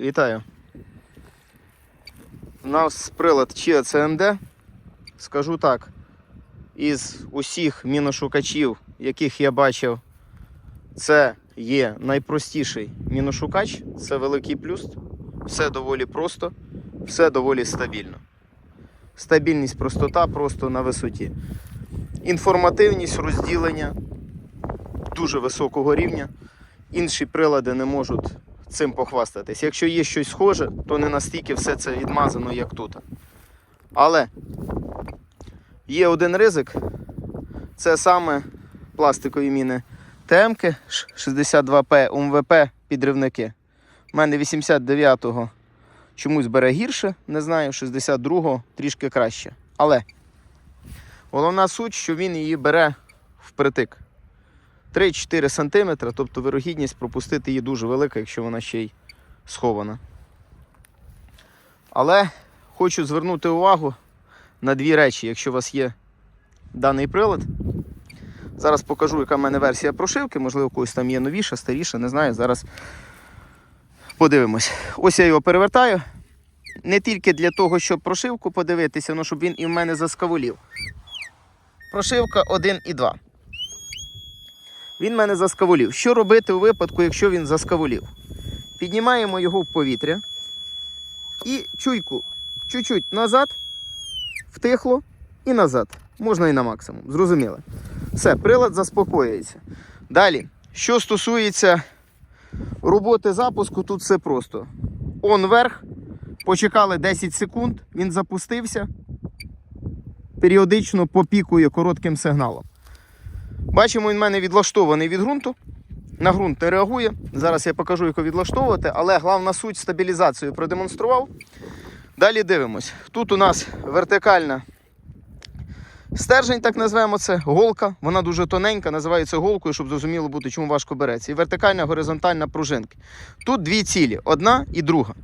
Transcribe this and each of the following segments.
Вітаю. У нас прилад Chia CND. Скажу так, із усіх міношукачів, яких я бачив, це є найпростіший міношукач. Це великий плюс. Все доволі просто, все доволі стабільно. Стабільність, простота просто на висоті. Інформативність розділення дуже високого рівня. Інші прилади не можуть цим похвастатись. Якщо є щось схоже, то не настільки все це відмазано, як тут. Але є один ризик. Це саме пластикові міни ТМ 62П УМВП підривники. У мене 89-го чомусь бере гірше, не знаю, 62-го трішки краще. Але головна суть, що він її бере впритик. 3-4 см, тобто вирогідність пропустити її дуже велика, якщо вона ще й схована. Але хочу звернути увагу на дві речі, якщо у вас є даний прилад. Зараз покажу, яка в мене версія прошивки, можливо, когось там є новіша, старіша, не знаю. Зараз подивимось. Ось я його перевертаю. Не тільки для того, щоб прошивку подивитися, але щоб він і в мене заскавулів. Прошивка 1 і 2. Він мене заскавулів. Що робити у випадку, якщо він заскавулів? Піднімаємо його в повітря і чуйку чуть-чуть назад, втихло і назад. Можна і на максимум. Зрозуміло. Все, прилад заспокоюється. Далі, що стосується роботи запуску, тут все просто. Он вверх, почекали 10 секунд, він запустився, періодично попікує коротким сигналом. Бачимо, він в мене відлаштований від ґрунту. На ґрунт не реагує. Зараз я покажу, як відлаштовувати, але головна суть стабілізацію продемонстрував. Далі дивимось. Тут у нас вертикальна стержень, так назвемо це, голка. Вона дуже тоненька, називається голкою, щоб зрозуміло бути, чому важко береться. І вертикальна горизонтальна пружинка. Тут дві цілі: одна і друга.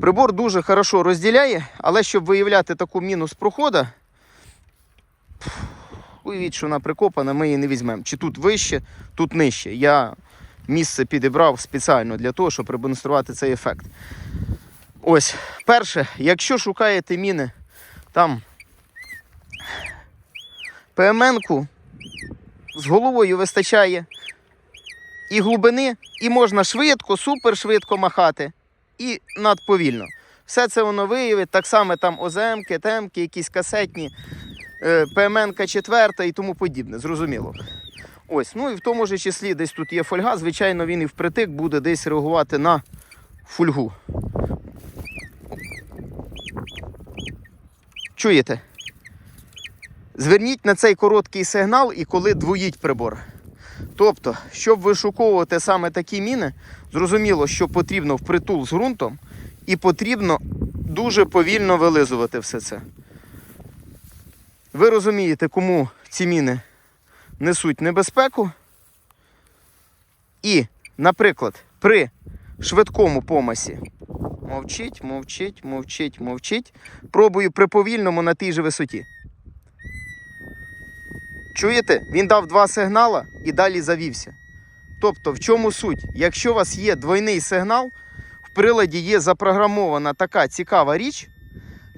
Прибор дуже хорошо розділяє, але щоб виявляти таку мінус проходу, Уявіть, що вона прикопана, ми її не візьмемо. Чи тут вище, тут нижче. Я місце підібрав спеціально для того, щоб продемонструвати цей ефект. Ось, перше, якщо шукаєте міни, там ПМН-ку з головою вистачає і глибини, і можна швидко, супер швидко махати, і надповільно. Все це воно виявить, так само там ОЗМки, темки, якісь касетні. Е, ПМН 4 і тому подібне, зрозуміло. Ось, ну і в тому ж числі десь тут є фольга, звичайно, він і впритик буде десь реагувати на фольгу. Чуєте? Зверніть на цей короткий сигнал і коли двоїть прибор. Тобто, щоб вишуковувати саме такі міни, зрозуміло, що потрібно впритул з ґрунтом і потрібно дуже повільно вилизувати все це. Ви розумієте, кому ці міни несуть небезпеку. І, наприклад, при швидкому помасі мовчить, мовчить, мовчить, мовчить. Пробую при повільному на тій же висоті. Чуєте? Він дав два сигнала і далі завівся. Тобто, в чому суть? Якщо у вас є двойний сигнал, в приладі є запрограмована така цікава річ,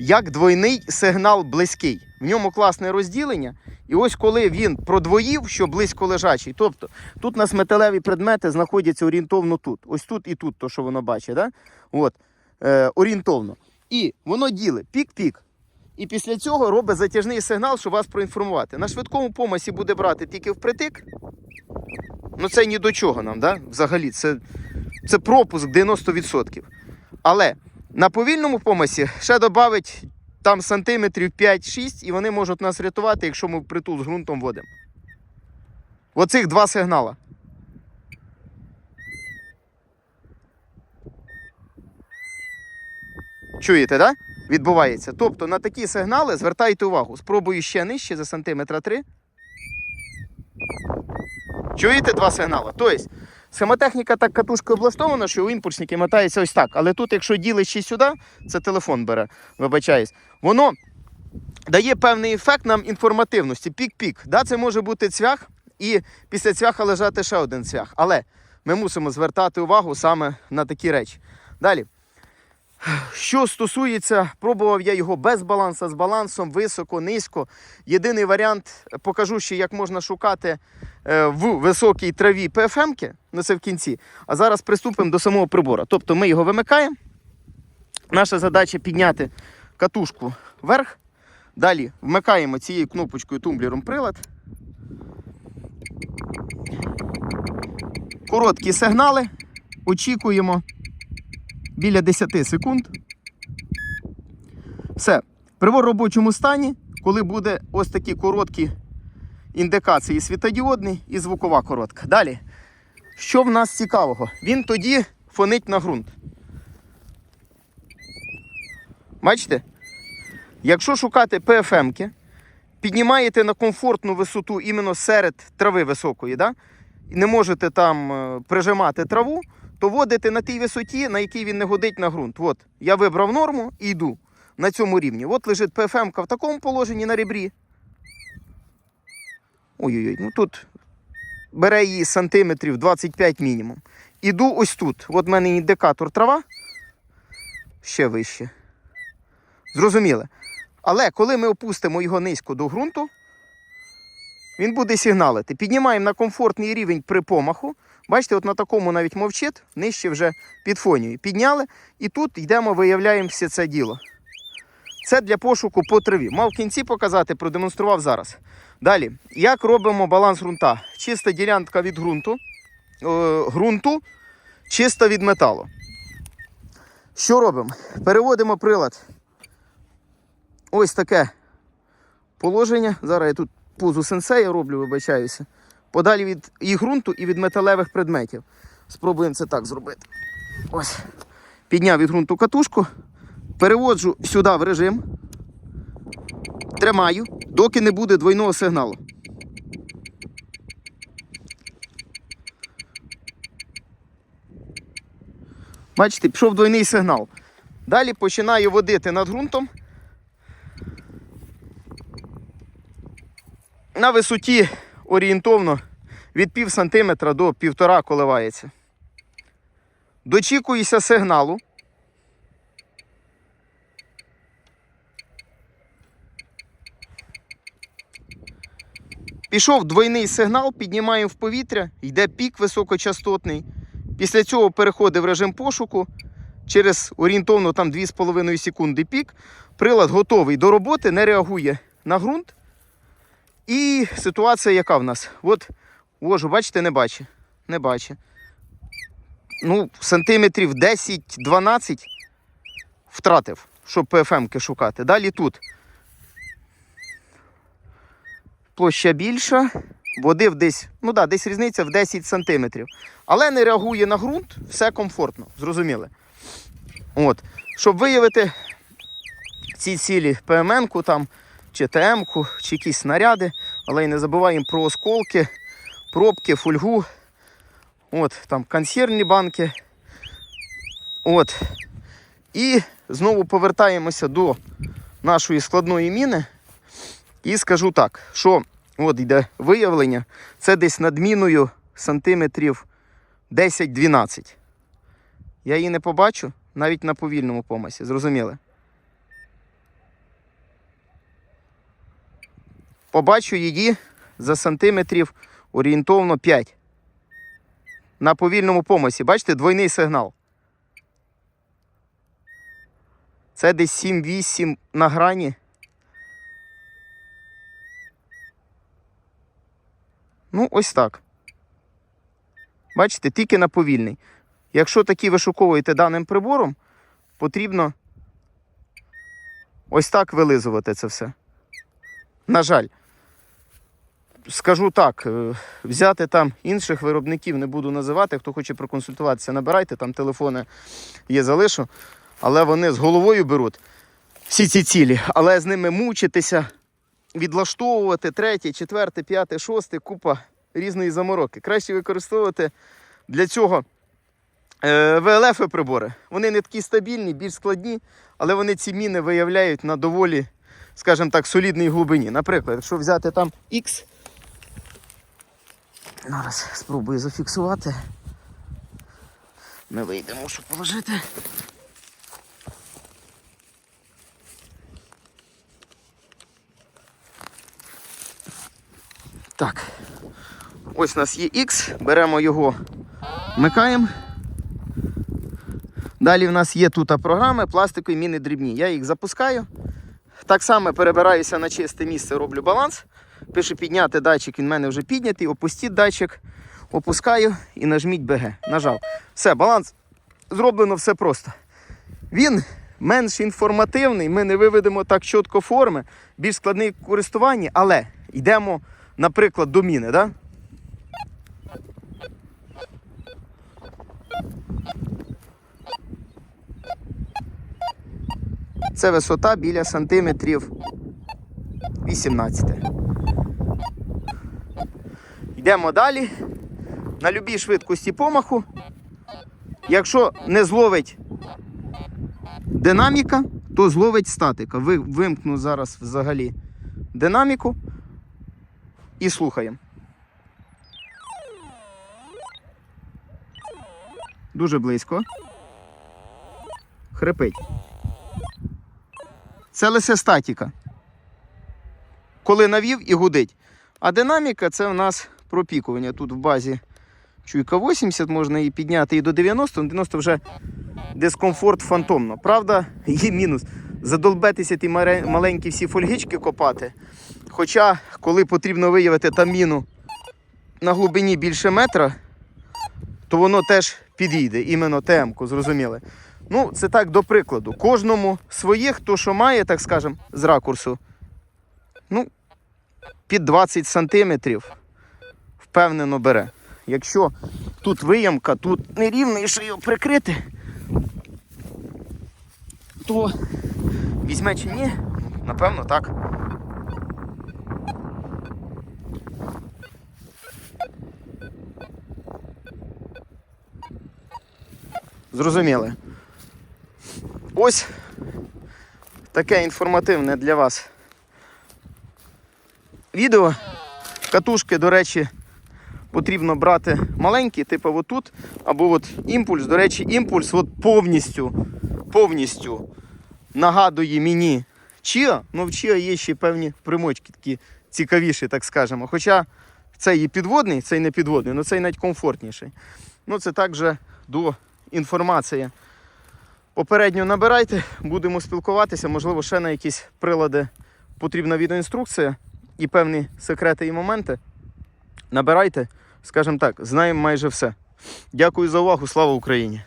як двойний сигнал близький. В ньому класне розділення. І ось коли він продвоїв, що близько лежачий. Тобто тут у нас металеві предмети знаходяться орієнтовно тут. Ось тут і тут, то що воно бачить. Да? От, е, орієнтовно. І воно ділить пік-пік. І після цього робить затяжний сигнал, щоб вас проінформувати. На швидкому помасі буде брати тільки впритик. Ну це ні до чого нам, да? взагалі. Це, це пропуск 90%. Але на повільному помасі ще додавить там сантиметрів 5-6, і вони можуть нас рятувати, якщо ми притул з ґрунтом водимо. Оцих два сигнала. Чуєте, так? Да? Відбувається. Тобто на такі сигнали звертайте увагу. Спробую ще нижче за сантиметра 3. Чуєте два сигнали? Тобто, схемотехніка так катушкою облаштована, що у імпульсники мотається ось так. Але тут, якщо ділиш сюди, це телефон бере, вибачаюсь, воно дає певний ефект нам інформативності. Пік-пік. Да, Це може бути цвях, і після цвяха лежати ще один цвях. Але ми мусимо звертати увагу саме на такі речі. Далі. Що стосується, пробував я його без балансу, з балансом, високо, низько. Єдиний варіант, покажу ще, як можна шукати е, в високій траві ПФМки, ну це в кінці. А зараз приступимо до самого прибору. Тобто ми його вимикаємо. Наша задача підняти катушку вверх. Далі вмикаємо цією кнопочкою тумблером прилад. Короткі сигнали. Очікуємо біля 10 секунд. Все. В робочому стані, коли буде ось такі короткі індикації світодіодний і звукова коротка. Далі. Що в нас цікавого? Він тоді фонить на ґрунт. Бачите? Якщо шукати ПФМки, піднімаєте на комфортну висоту іменно серед трави високої, да? не можете там е, прижимати траву, то водите на тій висоті, на якій він не годить на ґрунт. От, я вибрав норму і йду на цьому рівні. От лежить ПФМка в такому положенні на ребрі. Ой-ой-ой, ну тут бере її сантиметрів 25 мінімум. Іду ось тут. От в мене індикатор трава. Ще вище. Зрозуміло. Але коли ми опустимо його низько до ґрунту, він буде сигналити. Піднімаємо на комфортний рівень при помаху. Бачите, от на такому навіть мовчить, нижче вже підфонює. Підняли, і тут йдемо, виявляємо все це діло. Це для пошуку по траві. Мав в кінці показати, продемонстрував зараз. Далі, як робимо баланс ґрунта? Чиста ділянка від ґрунту, е, ґрунту, чиста від металу. Що робимо? Переводимо прилад. Ось таке положення. Зараз я тут позу сенсея роблю, вибачаюся. Подалі від і ґрунту, і від металевих предметів. Спробуємо це так зробити. Ось. Підняв від ґрунту катушку, переводжу сюди в режим. Тримаю, доки не буде двойного сигналу. Бачите, пішов двойний сигнал. Далі починаю водити над ґрунтом. На висоті орієнтовно від пів сантиметра до півтора коливається. Дочікуюся сигналу. Пішов двойний сигнал, піднімаємо в повітря, йде пік високочастотний. Після цього переходить в режим пошуку. Через орієнтовно там 2,5 секунди пік. Прилад готовий до роботи, не реагує на ґрунт. І ситуація яка в нас? От вожу, бачите, не бачить. Не бачить. Ну, сантиметрів 10-12 втратив, щоб ПФМки шукати. Далі тут. Площа більша, водив десь, ну да, десь різниця в 10 сантиметрів. Але не реагує на ґрунт, все комфортно, зрозуміли. От. Щоб виявити ці цілі ПМН-ку там, чи ТМ-ку, чи якісь снаряди, але й не забуваємо про осколки, пробки, фольгу. От, там консервні банки. От. І знову повертаємося до нашої складної міни. І скажу так, що от йде виявлення, це десь над міною сантиметрів 10-12. Я її не побачу навіть на повільному помасі, зрозуміли? Побачу її за сантиметрів орієнтовно 5. На повільному помасі, бачите, двойний сигнал. Це десь 7-8 на грані. Ну, ось так. Бачите, тільки на повільний. Якщо такі вишуковуєте даним прибором, потрібно ось так вилизувати це все. На жаль, скажу так, е, взяти там інших виробників не буду називати. Хто хоче проконсультуватися, набирайте, там телефони є, залишу. Але вони з головою беруть всі ці цілі, але з ними мучитися, відлаштовувати третє, четверте, п'яте, шосте, купа різної замороки. Краще використовувати для цього е, ВЛФ прибори. Вони не такі стабільні, більш складні, але вони ці міни виявляють на доволі, скажімо так, солідній глибині. Наприклад, якщо взяти там X, Ну, Зараз спробую зафіксувати. Не вийдемо, щоб положити. Так, ось у нас є X, беремо його, вмикаємо. Далі в нас є тут програми, пластикові міни дрібні. Я їх запускаю. Так само перебираюся на чисте місце, роблю баланс. Пишу підняти датчик, він в мене вже піднятий, опустіть датчик, опускаю і нажміть БГ. Нажав. Все, баланс зроблено все просто. Він менш інформативний, ми не виведемо так чітко форми, більш складний в користуванні, але йдемо, наприклад, до міни. Да? Це висота біля сантиметрів 18. Йдемо далі. На любій швидкості помаху. Якщо не зловить динаміка, то зловить статика. Ви, вимкну зараз взагалі динаміку і слухаємо. Дуже близько. Хрипить. Це лише статіка. Коли навів і гудить. А динаміка це в нас пропікування. Тут в базі чуйка 80, можна її підняти і до 90, 90 вже дискомфорт фантомно. Правда, є мінус. Задолбетися ті маленькі всі фольгички копати. Хоча, коли потрібно виявити там міну на глибині більше метра, то воно теж підійде, іменно ТМ-ку, зрозуміли. Ну, це так до прикладу. Кожному своє, хто що має, так скажемо, з ракурсу. Ну, під 20 сантиметрів впевнено бере. Якщо тут виямка, тут нерівно і ще його прикрити, то візьме чи ні? Напевно, так. Зрозуміли. Ось таке інформативне для вас відео. Катушки, до речі, потрібно брати маленькі, типу отут, або от імпульс. До речі, імпульс от повністю, повністю нагадує мені Чіа. Ну в Чіа є ще певні примочки такі цікавіші, так скажемо. Хоча цей і підводний, цей не підводний, але цей навіть комфортніший. Ну це також до інформації. Попередньо набирайте, будемо спілкуватися, можливо, ще на якісь прилади потрібна відеоінструкція і певні секрети і моменти. Набирайте, скажімо так, знаємо майже все. Дякую за увагу, слава Україні!